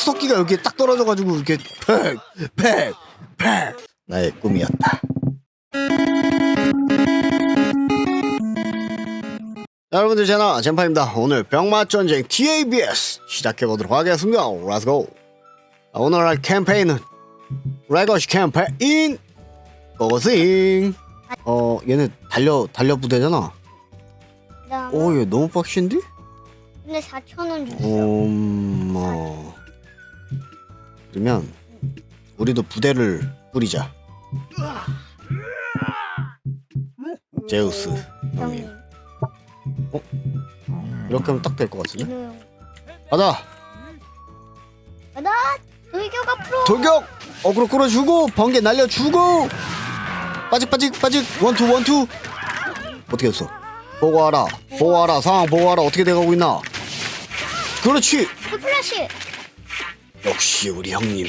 수석기가 여기에 딱 떨어져가지고 이렇게 팩 팩 팩 나의 꿈이었다. 자, 여러분들 제나 젠파입니다. 오늘 병맛전쟁 TABS 시작해보도록 하겠습니다. Let's go. 자, 오늘 할 캠페인은 레거시 캠페인 고고싱. 어 얘네 달려 달려 부대잖아. 그다음에 오얘 너무 빡신데? 근데 4천 원 줬어. 음, 뭐 그러면 우리도 부대를 꾸리자. 제우스 형님 형님. 이렇게 하면 딱 될 것 같은데? 진우 형. 가자. 돌격 앞으로. 돌격 어그로 끌어주고 번개 날려주고 빠직 빠직 빠직 원투 원투 어떻게 했어? 보고하라 보고하라 상황 보고하라 어떻게 돼가고 있나? 그렇지 그 플래시. 역시 우리 형님.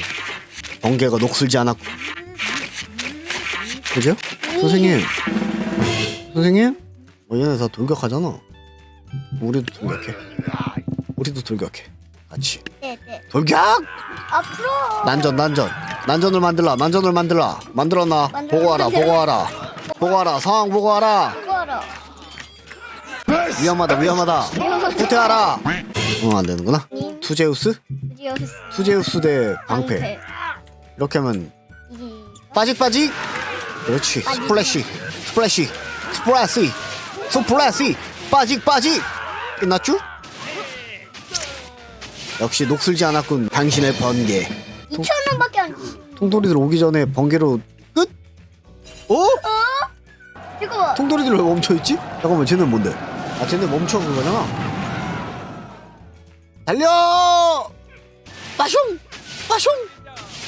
번개가 녹슬지 않았고. 그죠? 선생님. 선생님? 어, 얘네 다 돌격하잖아. 우리도 돌격해. 우리도 돌격해. 같이. 네, 네. 돌격! 앞으로. 난전 난전. 난전을 만들라 난전을 만들라. 만들었나? 만들어, 보고하라. 보고하라. 보고하라 상황 보고하라. 위험하다 위험하다. 후퇴하라. 어 안되는구나. 님. 투제우스? 드디어 투제우스 대 방패. 이렇게 하면 빠직 빠직? 그렇지. 스플래시. 스플래시. 스플래시. 스플래시. 빠직 빠직. 끝났죠? 역시 녹슬지 않았군 당신의 번개. 2천 원밖에 안. 통돌이들 오기 전에 번개로 끝? 어? 이거 통돌이들 왜 멈춰있지? 잠깐만 쟤는 뭔데? 아 쟤네 멈춰 그거잖아 달려! 빠숑! 빠숑!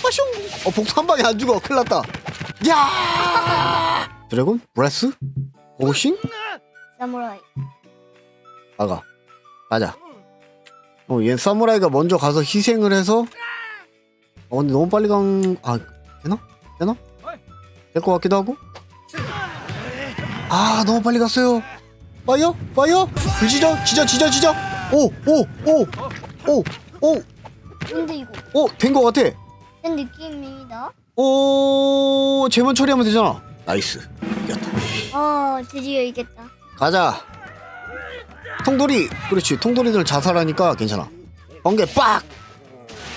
빠숑! 어 복수 한 방에 안 죽어 큰일 났다 야! 드래곤? 브레스? 오싱? 사무라이. 가가 가자 어 얘 사무라이가 먼저 가서 희생을 해서 어 근데 너무 빨리 간.. 아 되나? 되나? 될 것 같기도 하고 아 너무 빨리 갔어요 파이어? 파이어? 그 지져? 지져 지져 지져 오! 오! 오! 오! 오! 근데 이거 오! 된것 같아 된 느낌이다. 오! 제만 처리하면 되잖아 나이스 이겼다 어 드디어 이겼다. 가자. 통돌이. 그렇지. 통돌이들 자살하니까 괜찮아. 번개 빡.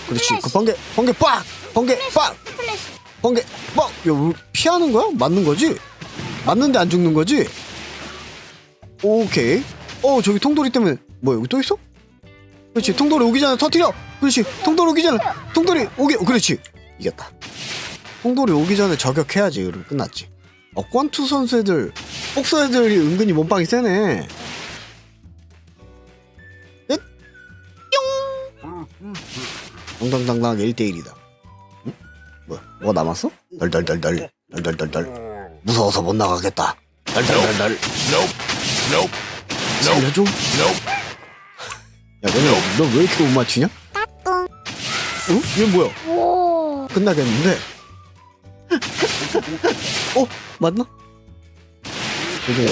그렇지. 그 번개 번개 빡. 번개 빡. 플래시. 번개 빡. 야, 왜 피하는 거야? 맞는 거지? 맞는데 안 죽는 거지? 오케이. 어, 저기 통돌이 때문에 뭐 여기 또 있어? 그렇지. 통돌이 오기 전에 터뜨려. 그렇지. 통돌이 오기 전에 통돌이 오기. 그렇지. 이겼다. 통돌이 오기 전에 저격해야지. 그럼 끝났지. 어, 권투 선수 애들, 복서 애들이 은근히 몸빵이 세네. 넷, 뿅! 당당당당 1대1이다. 응? 뭐야, 뭐가 남았어? 덜덜덜덜, 덜덜덜덜. 무서워서 못 나가겠다. 덜덜덜덜. 살려줘? 야, 너네, 너왜 이렇게 못 맞추냐? 응? 얘 뭐야? 오. 끝나겠는데? 어? 맞나? 조종해.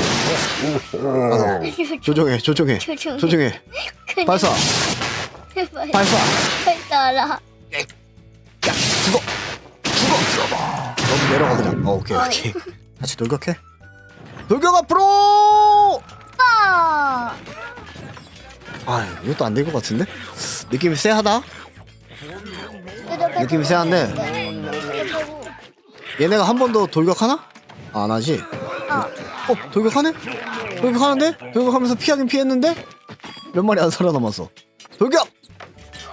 아, 조종해, 조종해. 조종해. 발사, 발사. 발사라. 야, 죽어, 죽어. 너도 내려가 그냥. 어, 오케이, 오케이. 다시 돌격해. 돌격 앞으로. 아. 아, 이것도 안 될 것 같은데? 느낌이 쎄하다. 느낌이 쎄한데 얘네가 한 번 더 돌격하나? 아, 안 하지. 어, 돌격하네? 돌격하는데? 돌격하면서 피하긴 피했는데 몇 마리 안 살아남았어. 돌격!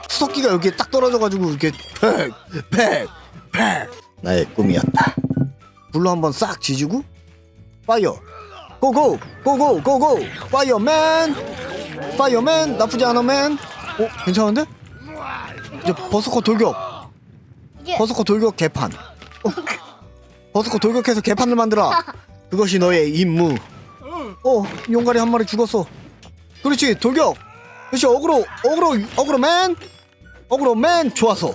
수석기가 여기에 딱 떨어져가지고 이렇게 팩, 팩, 팩. 나의 꿈이었다. 불로 한번 싹 지지고 파이어. 고고, 고고, 고고. 파이어맨, 파이어맨 나쁘지 않아 맨. 어, 괜찮은데? 이제 버스커 돌격. 이게 버스커 돌격 개판. 어. 버스커 돌격해서 개판을 만들어. 그것이 너의 임무. 어, 용가리 한 마리 죽었어. 그렇지, 돌격. 그렇지, 어그로, 어그로, 어그로 맨. 어그로 맨, 좋았어.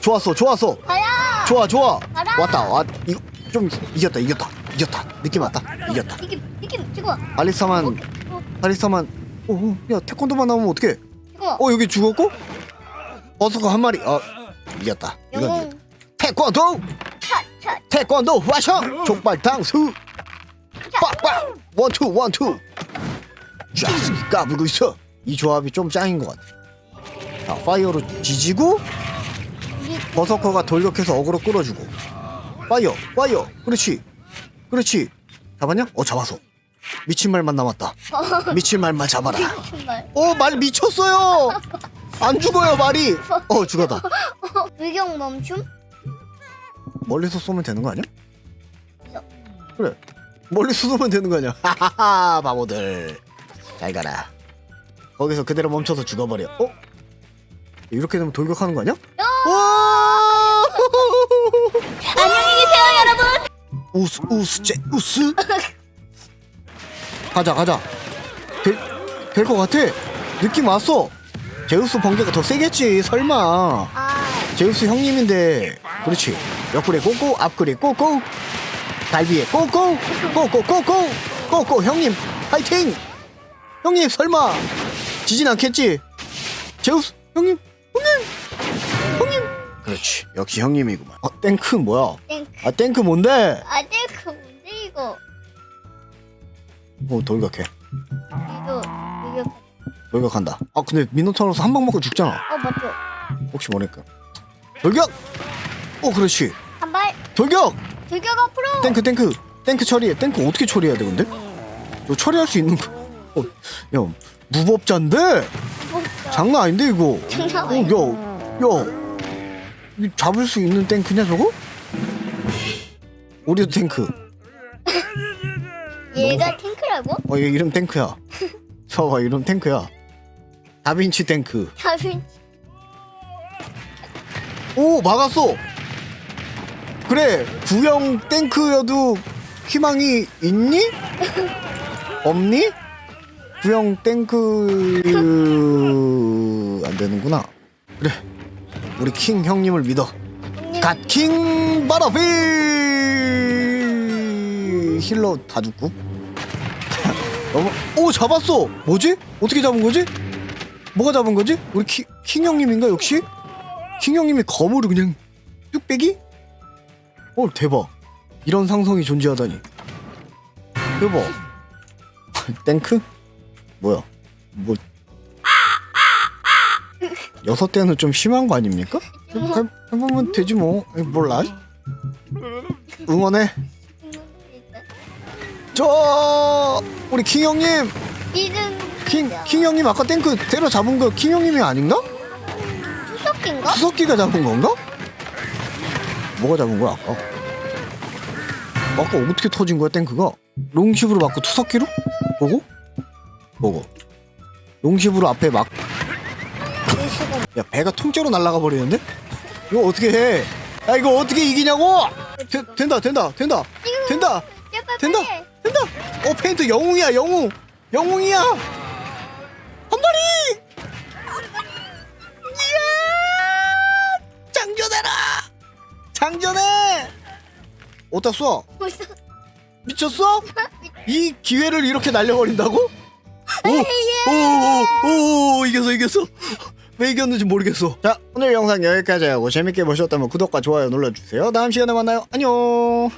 좋았어, 좋았어. 가야. 좋아, 좋아. 가라. 왔다, 왔. 이거 좀 이겼다, 이겼다, 이겼다. 느낌 왔다, 이겼다. 이게 이게 지금 알리스타만, 어, 알리스타 만. 오, 야 태권도만 나오면 어떡해? 지금 어, 여기 죽었고? 버스커 한 마리. 어 이겼다. 이건 이겼다. 태권도! 태권도 화성! 족발 당수! 빡빡! 원투 원투! 쫙 까불고 있어. 이 조합이 좀 짱인 것 같아. 자 파이어로 지지고 버서커가 돌격해서 어그로 끌어주고. 파이어 파이어! 그렇지. 그렇지. 잡았냐? 어 잡았어 미친 말만 남았다. 미친 말만 잡아라. 정말. 어 말 미쳤어요. 안 죽어요 말이. 어 죽었다. 불경 멈춤? 멀리서 쏘면 되는 거 아니야? 그래. 멀리서 쏘면 되는 거 아니야? 하하하 바보들. 잘 가라. 거기서 그대로 멈춰서 죽어버려. 어? 이렇게 되면 돌격하는 거 아니야? 와! 안녕히 계세요 여러분. 우스 우스 제 우스 가자 가자. 될 것 같아. 느낌 왔어. 제우스 번개가 더 세겠지 설마. 아 제우스 형님인데 그렇지. 옆구리 꼬꼬 앞구리 꼬꼬. 갈비에 꼬꼬. 꼬꼬 꼬꼬 꼬꼬. 형님 파이팅! 형님 설마. 지진 않겠지? 제우스 형님 형님 형님. 그렇지. 역시 형님이구만. 아 땡크 뭐야? 땡크. 아 땡크 뭔데? 아 땡크 뭔데 이거 어 돌격해. 이거 이거 돌격한다. 아 근데 미노타우로스 한 방 먹고 죽잖아. 어 맞죠. 혹시 모르니까. 돌격! 어 그렇지. 한발. 돌격! 돌격 앞으로! 땡크 땡크. 땡크 처리해. 땡크 어떻게 처리해야 돼 근데? 이거 처리할 수 있는 거. 어, 야 무법자인데? 무섭다. 장난 아닌데 이거? 장난 어, 아니야. 야, 야 이거 잡을 수 있는 땡크냐 저거? 우리도 땡크 얘가 탱크라고? 어 얘 이름 땡크야. 저봐 이름 탱크야. 다빈치 땡크. 다빈 오 막았어. 그래 구형 땡크여도 희망이 있니? 없니? 구형 땡크 안 되는구나. 그래 우리 킹 형님을 믿어. 갓킹 바라비 힐러 다 죽고 너무 오 잡았어 뭐지? 어떻게 잡은 거지? 뭐가 잡은 거지? 우리 키, 킹 형님인가 역시? 킹 형님이 검으로 그냥 뚝배기? 어 대박 이런 상성이 존재하다니 대박 땡크? 뭐야 뭐 여섯 대는 좀 심한 거 아닙니까? 해, 해보면 되지 뭐 몰라 응원해 저 우리 킹 형님 이등 킹, 킹 형님 아까 땡크 때려 잡은 거 킹 형님이 아닌가? 수석인가? 수석기가 잡은 건가? 뭐가 잡은 거야 아까? 아까 어떻게 터진 거야 땡크가? 롱십으로 맞고 투석기로? 보고? 보고 롱십으로 앞에 막 야 배가 통째로 날아가 버리는데? 이거 어떻게 해? 야 이거 어떻게 이기냐고? 되, 된다 된다 된다 된다 된다 된다! 어 페인트 영웅이야 영웅! 영웅이야! 한 마리! 이야! 장전해라! 장전해! 어디다 쏴 벌써. 미쳤어? 이 기회를 이렇게 날려버린다고? 오오오오 이겼어 이겼어. 왜 이겼는지 모르겠어. 자 오늘 영상 여기까지 하고 재밌게 보셨다면 구독과 좋아요 눌러주세요. 다음 시간에 만나요. 안녕